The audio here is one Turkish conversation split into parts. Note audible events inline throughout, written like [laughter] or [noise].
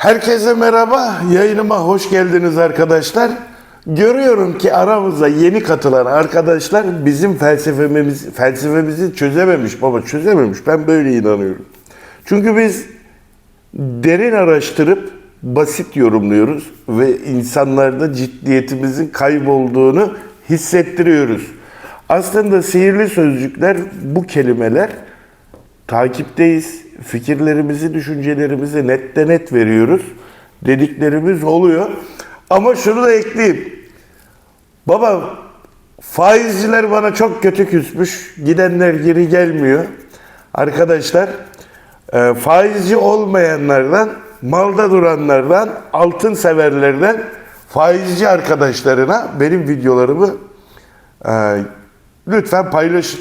Herkese merhaba, yayınıma hoş geldiniz arkadaşlar. Görüyorum ki aramıza yeni katılan arkadaşlar bizim felsefemiz, felsefemizi çözememiş baba, çözememiş. Ben böyle inanıyorum. Çünkü biz derin araştırıp basit yorumluyoruz ve insanlarda ciddiyetimizin kaybolduğunu hissettiriyoruz. Aslında sihirli sözcükler bu kelimeler takipteyiz. Fikirlerimizi, düşüncelerimizi netle net veriyoruz. Dediklerimiz oluyor. Ama şunu da ekleyeyim. Baba faizciler bana çok kötü küsmüş. Gidenler geri gelmiyor. Arkadaşlar e, faizci olmayanlardan, malda duranlardan, altın severlerden faizci arkadaşlarına benim videolarımı e, lütfen paylaşın.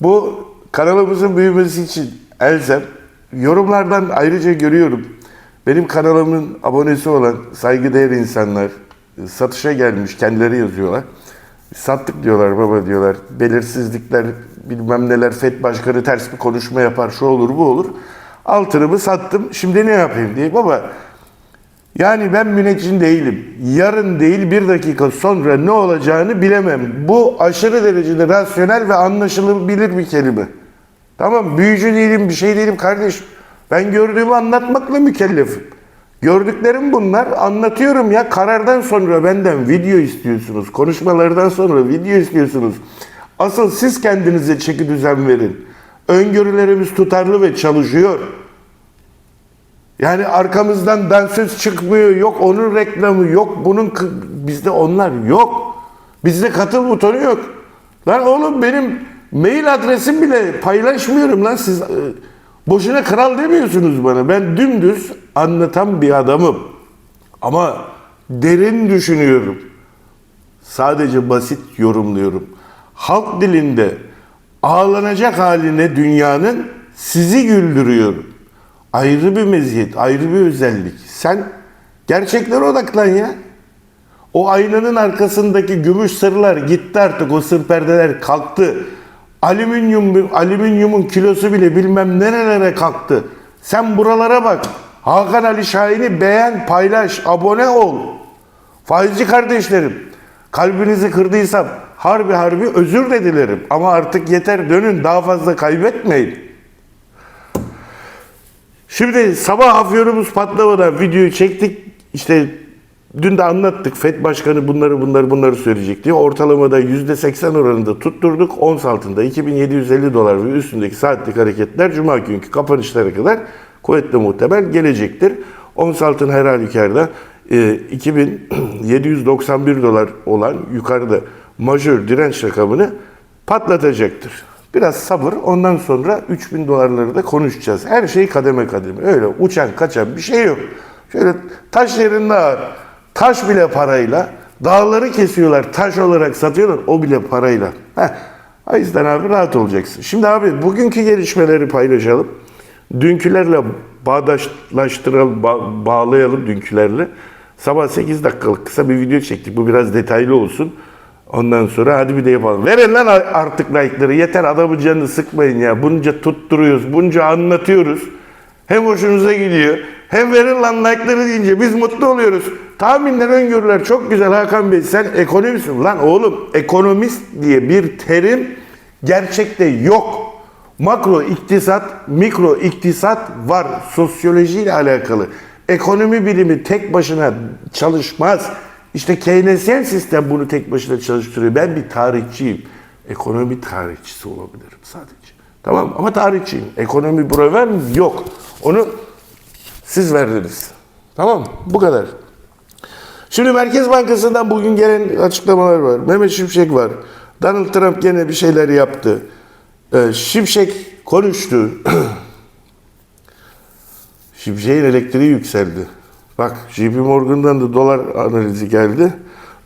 Bu kanalımızın büyümesi için elzem. Yorumlardan ayrıca görüyorum. Benim kanalımın abonesi olan saygıdeğer insanlar satışa gelmiş kendileri yazıyorlar. Sattık diyorlar baba diyorlar. Belirsizlikler bilmem neler FED başkanı ters bir konuşma yapar şu olur bu olur. Altınımı sattım şimdi ne yapayım diye. Baba yani ben müneccin değilim. Yarın değil bir dakika sonra ne olacağını bilemem. Bu aşırı derecede rasyonel ve anlaşılabilir bir kelime. Tamam büyücü değilim bir şey değilim kardeş. Ben gördüğümü anlatmakla mükellefim. Gördüklerim bunlar. Anlatıyorum ya karardan sonra benden video istiyorsunuz. Konuşmalardan sonra video istiyorsunuz. Asıl siz kendinize çeki düzen verin. Öngörülerimiz tutarlı ve çalışıyor. Yani arkamızdan dansöz çıkmıyor. Yok onun reklamı yok. Bunun bizde onlar yok. Bizde katıl butonu yok. Lan oğlum benim mail adresim bile paylaşmıyorum lan siz. e, Boşuna kral demiyorsunuz bana. Ben dümdüz anlatan bir adamım. Ama derin düşünüyorum. Sadece basit yorumluyorum. Halk dilinde ağlanacak haline dünyanın sizi güldürüyorum. Ayrı bir meziyet, ayrı bir özellik. Sen gerçeklere odaklan ya. O aynanın arkasındaki gümüş sırlar gitti artık. O sır perdeler kalktı. Alüminyum, alüminyumun kilosu bile bilmem nerelere kalktı. Sen buralara bak. Hakan Ali Şahin'i beğen, paylaş, abone ol. Faizci kardeşlerim, kalbinizi kırdıysam harbi harbi özür de dilerim. Ama artık yeter dönün daha fazla kaybetmeyin. Şimdi sabah afyonumuz patlamadan videoyu çektik. İşte dün de anlattık. FED Başkanı bunları bunları bunları söyleyecek diye. Ortalamada %80 oranında tutturduk. Ons altında 2750 dolar ve üstündeki saatlik hareketler Cuma günkü kapanışlara kadar kuvvetli muhtemel gelecektir. Ons altın her halükarda e, 2791 dolar olan yukarıda majör direnç rakamını patlatacaktır. Biraz sabır ondan sonra 3000 dolarları da konuşacağız. Her şey kademe kademe. Öyle uçan kaçan bir şey yok. Şöyle taş yerinde ağır. Taş bile parayla. Dağları kesiyorlar taş olarak satıyorlar o bile parayla. Heh. O yüzden abi rahat olacaksın. Şimdi abi bugünkü gelişmeleri paylaşalım. Dünkülerle bağdaşlaştıralım, ba- bağlayalım dünkülerle. Sabah 8 dakikalık kısa bir video çektik. Bu biraz detaylı olsun. Ondan sonra hadi bir de yapalım. Verin lan artık like'ları. Yeter adamın canını sıkmayın ya. Bunca tutturuyoruz, bunca anlatıyoruz. Hem hoşunuza gidiyor. Hem verin lan like'ları deyince biz mutlu oluyoruz. Tahminler, öngörüler çok güzel Hakan Bey. Sen ekonomistsin. Lan oğlum ekonomist diye bir terim gerçekte yok. Makro iktisat, mikro iktisat var. Sosyolojiyle alakalı. Ekonomi bilimi tek başına çalışmaz. İşte Keynesyen sistem bunu tek başına çalıştırıyor. Ben bir tarihçiyim. Ekonomi tarihçisi olabilirim sadece. Tamam ama tarihçiyim. Ekonomi mi? Yok. Onu siz verdiniz. Tamam Bu kadar. Şimdi Merkez Bankası'ndan bugün gelen açıklamalar var. Mehmet Şimşek var. Donald Trump gene bir şeyler yaptı. Ee, Şimşek konuştu. [clears throat] Şimşek'in elektriği yükseldi. Bak JP Morgan'dan da dolar analizi geldi.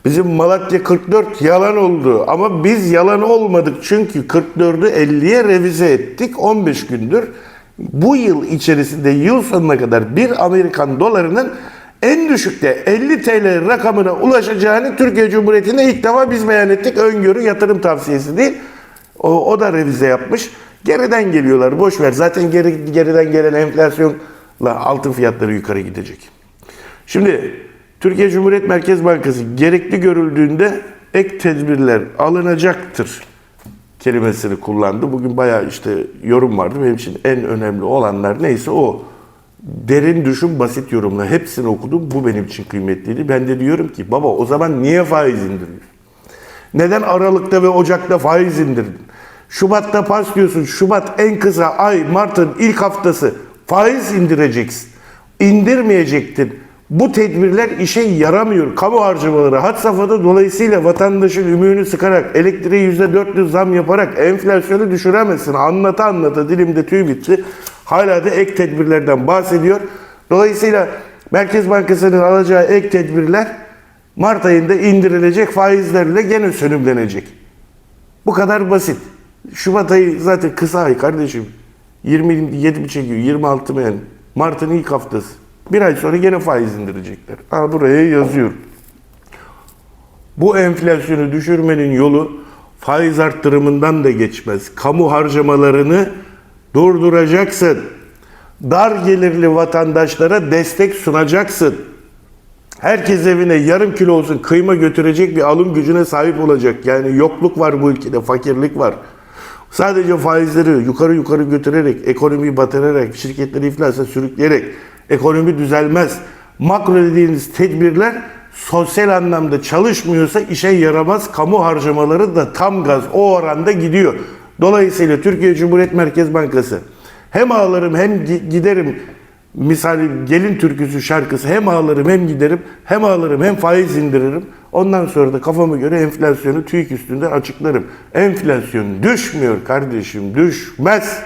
Bizim Malatya 44 yalan oldu. Ama biz yalan olmadık. Çünkü 44'ü 50'ye revize ettik 15 gündür. Bu yıl içerisinde yıl sonuna kadar bir Amerikan dolarının en düşükte 50 TL rakamına ulaşacağını Türkiye Cumhuriyeti'nde ilk defa biz beyan ettik. Öngörü yatırım tavsiyesi değil. O, o da revize yapmış. Geriden geliyorlar. Boş ver. Zaten geri, geriden gelen enflasyon altın fiyatları yukarı gidecek. Şimdi Türkiye Cumhuriyet Merkez Bankası gerekli görüldüğünde ek tedbirler alınacaktır kelimesini kullandı. Bugün bayağı işte yorum vardı. Benim için en önemli olanlar neyse o. Derin düşün, basit yorumla. Hepsini okudum. Bu benim için kıymetliydi. Ben de diyorum ki baba o zaman niye faiz indiriyorsun? Neden Aralık'ta ve Ocak'ta faiz indirdin? Şubat'ta pas diyorsun. Şubat en kısa ay Mart'ın ilk haftası faiz indireceksin. İndirmeyecektin. Bu tedbirler işe yaramıyor. Kamu harcamaları had safhada dolayısıyla vatandaşın ümüğünü sıkarak, elektriğe %400 zam yaparak enflasyonu düşüremezsin. Anlata anlata dilimde tüy bitti. Hala da ek tedbirlerden bahsediyor. Dolayısıyla Merkez Bankası'nın alacağı ek tedbirler Mart ayında indirilecek faizlerle gene sönümlenecek. Bu kadar basit. Şubat ayı zaten kısa ay kardeşim. 27 mi çekiyor? 26 mı yani? Mart'ın ilk haftası. Bir ay sonra gene faiz indirecekler. Ha buraya yazıyor. Bu enflasyonu düşürmenin yolu faiz arttırımından da geçmez. Kamu harcamalarını durduracaksın. Dar gelirli vatandaşlara destek sunacaksın. Herkes evine yarım kilo olsun kıyma götürecek bir alım gücüne sahip olacak. Yani yokluk var bu ülkede, fakirlik var. Sadece faizleri yukarı yukarı götürerek, ekonomiyi batırarak, şirketleri iflasa sürükleyerek ekonomi düzelmez. Makro dediğiniz tedbirler sosyal anlamda çalışmıyorsa işe yaramaz. Kamu harcamaları da tam gaz o oranda gidiyor. Dolayısıyla Türkiye Cumhuriyet Merkez Bankası hem ağlarım hem gi- giderim misali gelin türküsü şarkısı hem ağlarım hem giderim hem ağlarım hem faiz indiririm. Ondan sonra da kafama göre enflasyonu TÜİK üstünde açıklarım. Enflasyon düşmüyor kardeşim düşmez.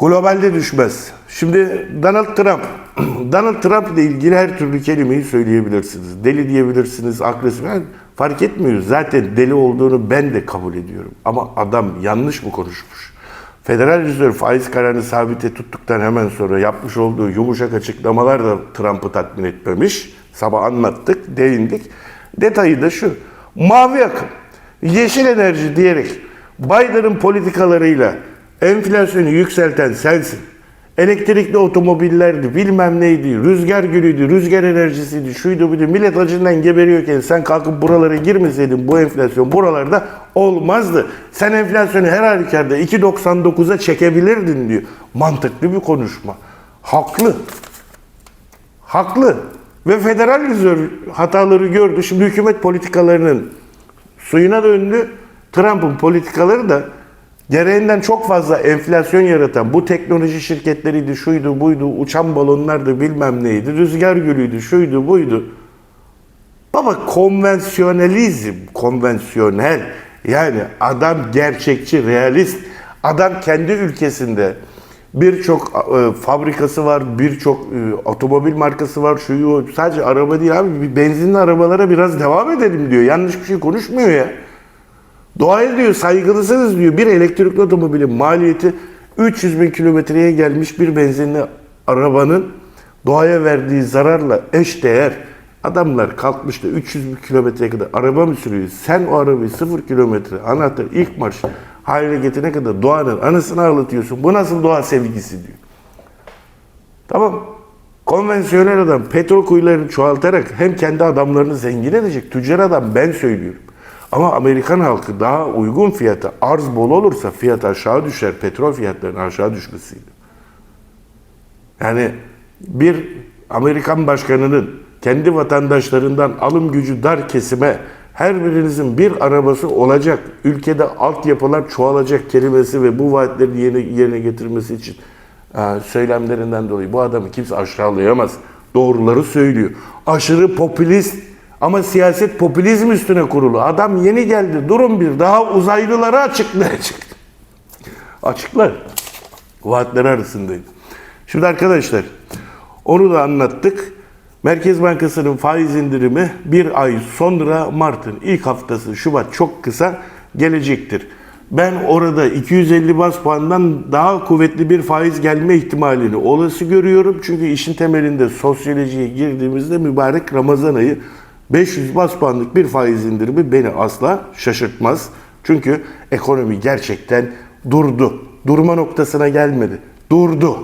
Globalde düşmez. Şimdi Donald Trump, [clears throat] Donald Trump ile ilgili her türlü kelimeyi söyleyebilirsiniz. Deli diyebilirsiniz, agresif. Yani fark etmiyor. Zaten deli olduğunu ben de kabul ediyorum. Ama adam yanlış mı konuşmuş? Federal Rezerv faiz kararını sabite tuttuktan hemen sonra yapmış olduğu yumuşak açıklamalar da Trump'ı tatmin etmemiş. Sabah anlattık, değindik. Detayı da şu. Mavi akım, yeşil enerji diyerek Biden'ın politikalarıyla enflasyonu yükselten sensin. Elektrikli otomobillerdi, bilmem neydi, rüzgar gülüydü, rüzgar enerjisiydi, şuydu buydu. Millet acından geberiyorken sen kalkıp buralara girmeseydin bu enflasyon buralarda olmazdı. Sen enflasyonu her halükarda 2.99'a çekebilirdin diyor. Mantıklı bir konuşma. Haklı. Haklı. Ve Federal Rezerv hataları gördü. Şimdi hükümet politikalarının suyuna döndü. Trump'ın politikaları da gereğinden çok fazla enflasyon yaratan bu teknoloji şirketleriydi, şuydu, buydu, uçan balonlardı, bilmem neydi, rüzgar gülüydü, şuydu, buydu. Baba konvansiyonelizm, konvansiyonel. Yani adam gerçekçi, realist. Adam kendi ülkesinde birçok e, fabrikası var, birçok e, otomobil markası var. Şu sadece araba değil abi. Benzinli arabalara biraz devam edelim diyor. Yanlış bir şey konuşmuyor ya. Doğaya diyor saygılısınız diyor. Bir elektrikli otomobilin maliyeti 300 bin kilometreye gelmiş bir benzinli arabanın doğaya verdiği zararla eş değer. Adamlar kalkmış da 300 bin kilometreye kadar araba mı sürüyor? Sen o arabayı 0 kilometre anahtar ilk marş haline getirene kadar doğanın anısını ağlatıyorsun. Bu nasıl doğa sevgisi diyor. Tamam. Konvansiyonel adam petrol kuyularını çoğaltarak hem kendi adamlarını zengin edecek. Tüccar adam ben söylüyorum. Ama Amerikan halkı daha uygun fiyata arz bol olursa fiyat aşağı düşer. Petrol fiyatlarının aşağı düşmesiyle. Yani bir Amerikan başkanının kendi vatandaşlarından alım gücü dar kesime her birinizin bir arabası olacak, ülkede altyapılar çoğalacak kelimesi ve bu vaatleri yerine, yerine getirmesi için e, söylemlerinden dolayı bu adamı kimse aşağılayamaz. Doğruları söylüyor. Aşırı popülist ama siyaset popülizm üstüne kurulu. Adam yeni geldi. Durun bir daha uzaylıları açıklayacak. Açıklar. Vaatleri arasındaydı. Şimdi arkadaşlar onu da anlattık. Merkez Bankası'nın faiz indirimi bir ay sonra Mart'ın ilk haftası Şubat çok kısa gelecektir. Ben orada 250 bas puandan daha kuvvetli bir faiz gelme ihtimalini olası görüyorum. Çünkü işin temelinde sosyolojiye girdiğimizde mübarek Ramazan ayı 500 bas puanlık bir faiz indirimi beni asla şaşırtmaz. Çünkü ekonomi gerçekten durdu. Durma noktasına gelmedi. Durdu.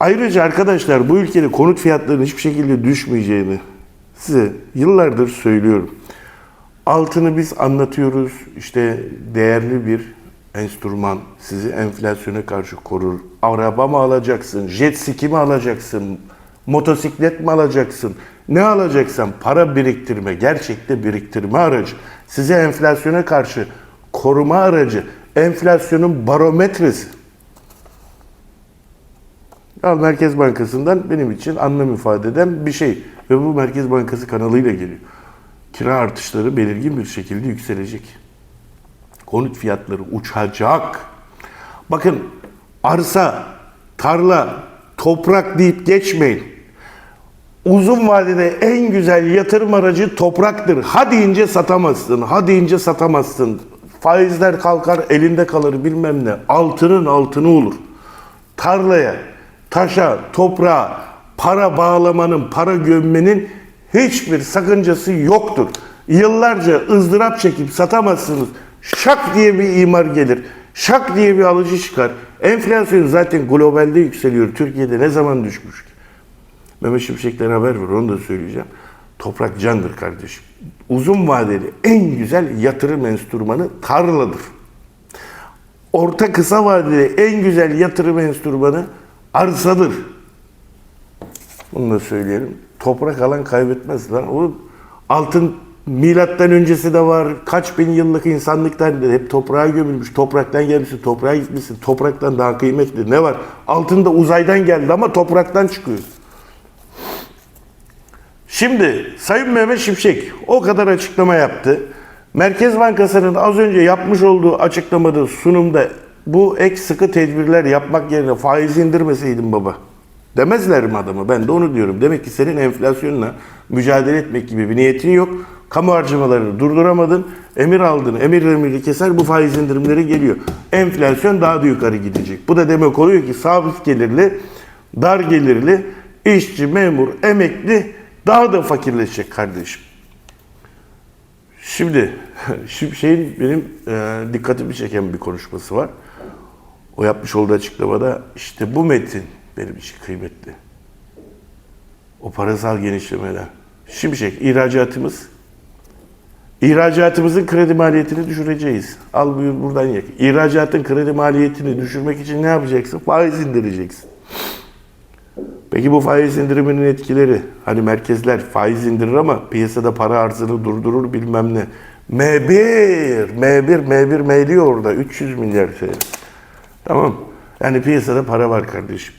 Ayrıca arkadaşlar bu ülkede konut fiyatlarının hiçbir şekilde düşmeyeceğini size yıllardır söylüyorum. Altını biz anlatıyoruz. İşte değerli bir enstrüman sizi enflasyona karşı korur. Araba mı alacaksın? Jet ski mi alacaksın? Motosiklet mi alacaksın? Ne alacaksan para biriktirme, gerçekte biriktirme aracı. Size enflasyona karşı koruma aracı. Enflasyonun barometresi. Al Merkez Bankası'ndan benim için anlam ifade eden bir şey. Ve bu Merkez Bankası kanalıyla geliyor. Kira artışları belirgin bir şekilde yükselecek. Konut fiyatları uçacak. Bakın arsa, tarla, toprak deyip geçmeyin. Uzun vadede en güzel yatırım aracı topraktır. Ha deyince satamazsın, ha deyince satamazsın. Faizler kalkar, elinde kalır bilmem ne. Altının altını olur. Tarlaya, taşa, toprağa para bağlamanın, para gömmenin hiçbir sakıncası yoktur. Yıllarca ızdırap çekip satamazsınız. Şak diye bir imar gelir. Şak diye bir alıcı çıkar. Enflasyon zaten globalde yükseliyor. Türkiye'de ne zaman düşmüş ki? Mehmet Şimşek'ten haber var onu da söyleyeceğim. Toprak candır kardeşim. Uzun vadeli en güzel yatırım enstrümanı tarladır. Orta kısa vadeli en güzel yatırım enstrümanı arsadır. Bunu da söyleyelim. Toprak alan kaybetmez lan. Oğlum altın milattan öncesi de var. Kaç bin yıllık insanlıktan hep toprağa gömülmüş. Topraktan gelmişsin, toprağa gitmişsin. Topraktan daha kıymetli ne var? Altın da uzaydan geldi ama topraktan çıkıyor. Şimdi Sayın Mehmet Şimşek o kadar açıklama yaptı. Merkez Bankası'nın az önce yapmış olduğu açıklamada sunumda bu ek sıkı tedbirler yapmak yerine faiz indirmeseydin baba. Demezler mi adamı? Ben de onu diyorum. Demek ki senin enflasyonla mücadele etmek gibi bir niyetin yok. Kamu harcamalarını durduramadın. Emir aldın. Emir emiri keser bu faiz indirimleri geliyor. Enflasyon daha da yukarı gidecek. Bu da demek oluyor ki sabit gelirli, dar gelirli, işçi, memur, emekli daha da fakirleşecek kardeşim. Şimdi [laughs] Şimşek'in benim e, dikkatimi çeken bir konuşması var. O yapmış olduğu açıklamada işte bu metin benim için kıymetli. O parasal genişlemeler. Şimşek ihracatımız İhracatımızın kredi maliyetini düşüreceğiz. Al buradan yak. İhracatın kredi maliyetini düşürmek için ne yapacaksın? Faiz indireceksin. Peki bu faiz indiriminin etkileri? Hani merkezler faiz indirir ama piyasada para arzını durdurur bilmem ne. M1, M1, M1 meyliyor orada 300 milyar TL. Tamam. Yani piyasada para var kardeşim.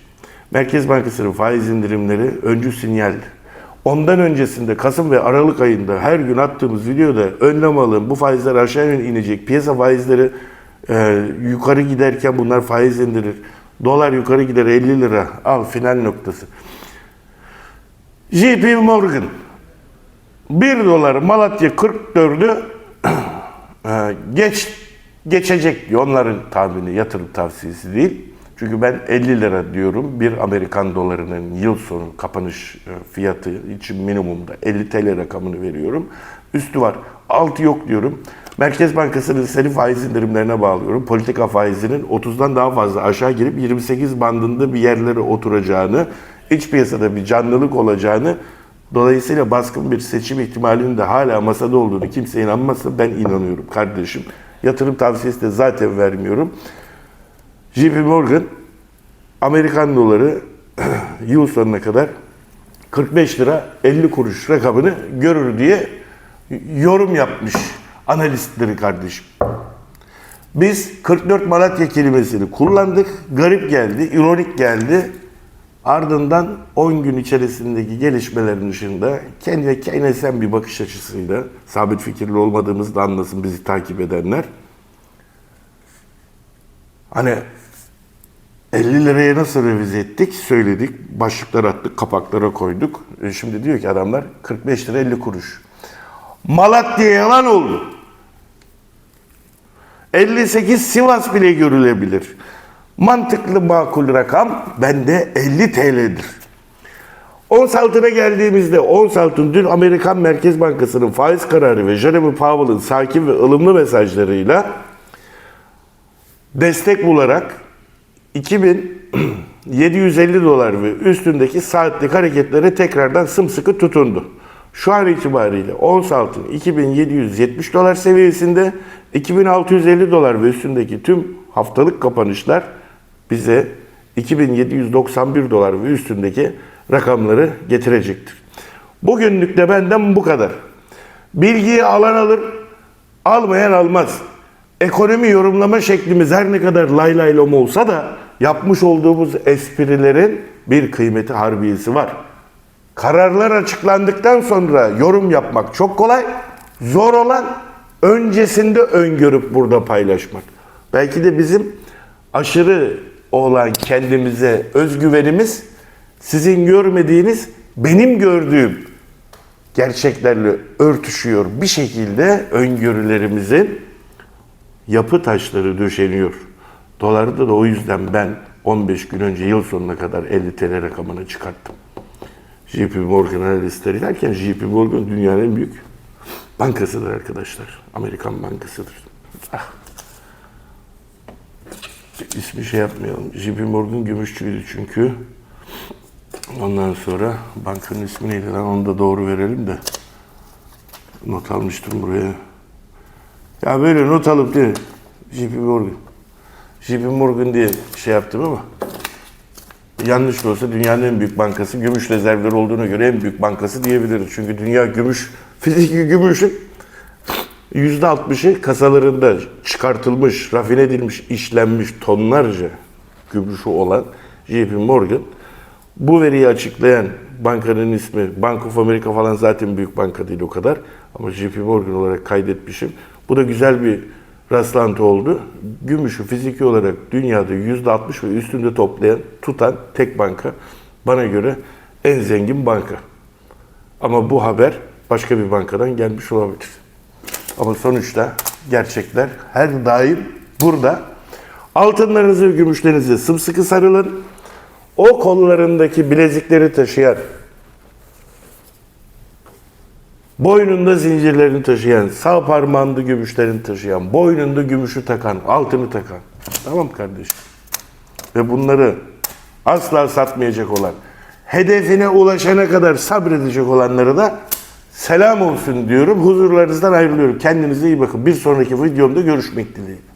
Merkez Bankası'nın faiz indirimleri öncü sinyal. Ondan öncesinde Kasım ve Aralık ayında her gün attığımız videoda önlem alın, bu faizler aşağı inecek, piyasa faizleri e, yukarı giderken bunlar faiz indirir. Dolar yukarı gider 50 lira. Al final noktası. JP Morgan 1 dolar Malatya 44'ü [clears throat] e, geç geçecek diyor. Onların tahmini yatırım tavsiyesi değil. Çünkü ben 50 lira diyorum. Bir Amerikan dolarının yıl sonu kapanış e, fiyatı için minimumda 50 TL rakamını veriyorum. Üstü var. Altı yok diyorum. Merkez Bankası'nın seri faiz indirimlerine bağlıyorum. Politika faizinin 30'dan daha fazla aşağı girip 28 bandında bir yerlere oturacağını, iç piyasada bir canlılık olacağını, dolayısıyla baskın bir seçim ihtimalinin de hala masada olduğunu kimse inanmazsa ben inanıyorum kardeşim. Yatırım tavsiyesi de zaten vermiyorum. JP Morgan Amerikan doları [clears throat] yıl sonuna kadar 45 lira 50 kuruş rakamını görür diye yorum yapmış analistleri kardeşim. Biz 44 Malatya kelimesini kullandık. Garip geldi, ironik geldi. Ardından 10 gün içerisindeki gelişmelerin dışında kendine keynesen bir bakış açısıyla sabit fikirli olmadığımızı da anlasın bizi takip edenler. Hani 50 liraya nasıl revize ettik? Söyledik. Başlıklar attık, kapaklara koyduk. E şimdi diyor ki adamlar 45 lira 50 kuruş. Malatya yalan oldu. 58 Sivas bile görülebilir. Mantıklı makul rakam bende 50 TL'dir. Ons altına geldiğimizde ons altın dün Amerikan Merkez Bankası'nın faiz kararı ve Jeremy Powell'ın sakin ve ılımlı mesajlarıyla destek bularak 2000 750 dolar ve üstündeki saatlik hareketlere tekrardan sımsıkı tutundu. Şu an itibariyle ons altın 2770 dolar seviyesinde, 2650 dolar ve üstündeki tüm haftalık kapanışlar bize 2791 dolar ve üstündeki rakamları getirecektir. Bugünlük de benden bu kadar. Bilgiyi alan alır, almayan almaz. Ekonomi yorumlama şeklimiz her ne kadar lay lay lom olsa da yapmış olduğumuz esprilerin bir kıymeti harbiyesi var. Kararlar açıklandıktan sonra yorum yapmak çok kolay. Zor olan öncesinde öngörüp burada paylaşmak. Belki de bizim aşırı olan kendimize özgüvenimiz sizin görmediğiniz benim gördüğüm gerçeklerle örtüşüyor. Bir şekilde öngörülerimizin yapı taşları döşeniyor. Dolarda da o yüzden ben 15 gün önce yıl sonuna kadar 50 TL rakamını çıkarttım. JP Morgan analistleri derken JP Morgan dünyanın en büyük bankasıdır arkadaşlar. Amerikan bankasıdır. Ah. İsmi şey yapmayalım. JP Morgan gümüşçüydü çünkü. Ondan sonra bankanın ismi neydi lan onu da doğru verelim de. Not almıştım buraya. Ya böyle not alıp değil. JP Morgan. JP Morgan diye şey yaptım ama yanlış olsa dünyanın en büyük bankası gümüş rezervleri olduğuna göre en büyük bankası diyebiliriz. Çünkü dünya gümüş, [laughs] fiziki gümüşün %60'ı kasalarında çıkartılmış, rafine edilmiş, işlenmiş tonlarca gümüşü olan JP Morgan bu veriyi açıklayan bankanın ismi Bank of America falan zaten büyük banka değil o kadar. Ama JP Morgan olarak kaydetmişim. Bu da güzel bir rastlantı oldu. Gümüşü fiziki olarak dünyada %60 ve üstünde toplayan, tutan tek banka. Bana göre en zengin banka. Ama bu haber başka bir bankadan gelmiş olabilir. Ama sonuçta gerçekler her daim burada. Altınlarınızı gümüşlerinizi sımsıkı sarılın. O kollarındaki bilezikleri taşıyan, boynunda zincirlerini taşıyan, sağ parmağında gümüşlerini taşıyan, boynunda gümüşü takan, altını takan. Tamam kardeşim. Ve bunları asla satmayacak olan, hedefine ulaşana kadar sabredecek olanlara da selam olsun diyorum. Huzurlarınızdan ayrılıyorum. Kendinize iyi bakın. Bir sonraki videomda görüşmek dileğiyle.